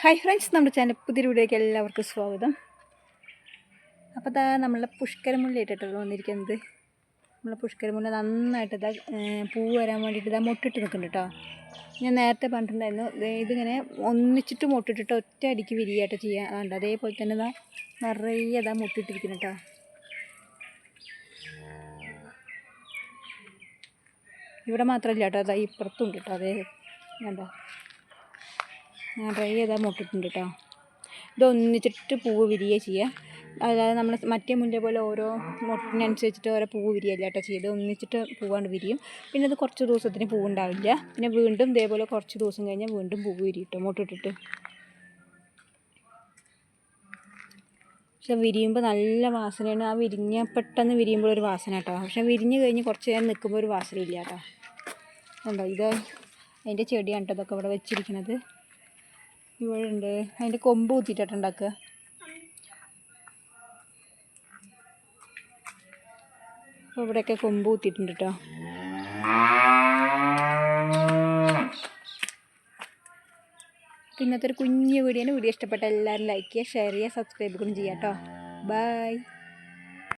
Hi friends നമ്മുടെ channel പുതിയ വീഡിയോയ്ക്ക് എല്ലാവർക്കും സ്വാഗതം. അപ്പോൾ ഇതാ നമ്മളെ പുഷ്കരമുല്ല ഇട്ടിട്ടുള്ളത് വന്നിരിക്കുന്നത്. നമ്മളെ പുഷ്കരമുല്ല നന്നായിട്ട് ഇതാ പൂ വരാൻ വേണ്ടിയിട്ട് ഇതാ മൊട്ടിട്ട് നിൽക്കുന്നുണ്ട് കേട്ടോ ഞാൻ നേരത്തെ പറഞ്ഞിട്ടുണ്ടായിരുന്നു ഇതിങ്ങനെ ഒന്നിച്ചിട്ട് മുട്ടിട്ടിട്ട് ഒറ്റ അടിക്ക് വിരിയായിട്ട് ചെയ്യാറുണ്ട് അതേപോലെ തന്നെ ഇതാ നിറയെ ഇതാ മുട്ടിട്ടിരിക്കുന്നു കേട്ടോ ഇവിടെ മാത്രമല്ല കേട്ടോ അതാ ഇപ്പുറത്തും കേട്ടോ അതേ വേണ്ട ട്രൈ ചെയ്താൽ മുട്ടിട്ടുണ്ട് കേട്ടോ ഇതൊന്നിച്ചിട്ട് പൂവ് വിരിയുക ചെയ്യുക അതായത് നമ്മൾ മറ്റേ മുല്ല പോലെ ഓരോ മുട്ടിനനുസരിച്ചിട്ട് ഓരോ പൂവ് വിരിയല്ല കേട്ടോ ചെയ്ത് ഒന്നിച്ചിട്ട് പൂവാണ്ട് വിരിയും. പിന്നെ അത് കുറച്ച് ദിവസത്തിന് പൂവുണ്ടാവില്ല. പിന്നെ വീണ്ടും ഇതേപോലെ കുറച്ച് ദിവസം കഴിഞ്ഞാൽ വീണ്ടും പൂവ് വിരിയിട്ടു മുട്ടിട്ടിട്ട്. പക്ഷെ വിരിയുമ്പോൾ നല്ല വാസനയാണ്. ആ വിരിഞ്ഞ പെട്ടെന്ന് വിരിയുമ്പോൾ ഒരു വാസന കേട്ടോ പക്ഷെ വിരിഞ്ഞ് കഴിഞ്ഞ് കുറച്ച് നേരം നിൽക്കുമ്പോൾ ഒരു വാസന ഇല്ല കേട്ടോ ഉണ്ടോ ഇത് അതിന്റെ ചെടിയാണ് കേട്ടോ ഇതൊക്കെ ഇവിടെ വെച്ചിരിക്കുന്നത് ഇവിടെ ഉണ്ട് അതിന്റെ കൊമ്പ് കുത്തിയിട്ടാണ് ഉണ്ടാക്കുക. അപ്പോൾ ഇവിടെയൊക്കെ കൊമ്പ് കുത്തിയിട്ടുണ്ട് കേട്ടോ ഇന്നത്തെ ഒരു കുഞ്ഞു വീഡിയോ വീഡിയോ ഇഷ്ടപ്പെട്ട എല്ലാവരും ലൈക്ക് ചെയ്യുക ഷെയർ ചെയ്യുക സബ്സ്ക്രൈബ് കൂടി ചെയ്യാം കേട്ടോ ബൈ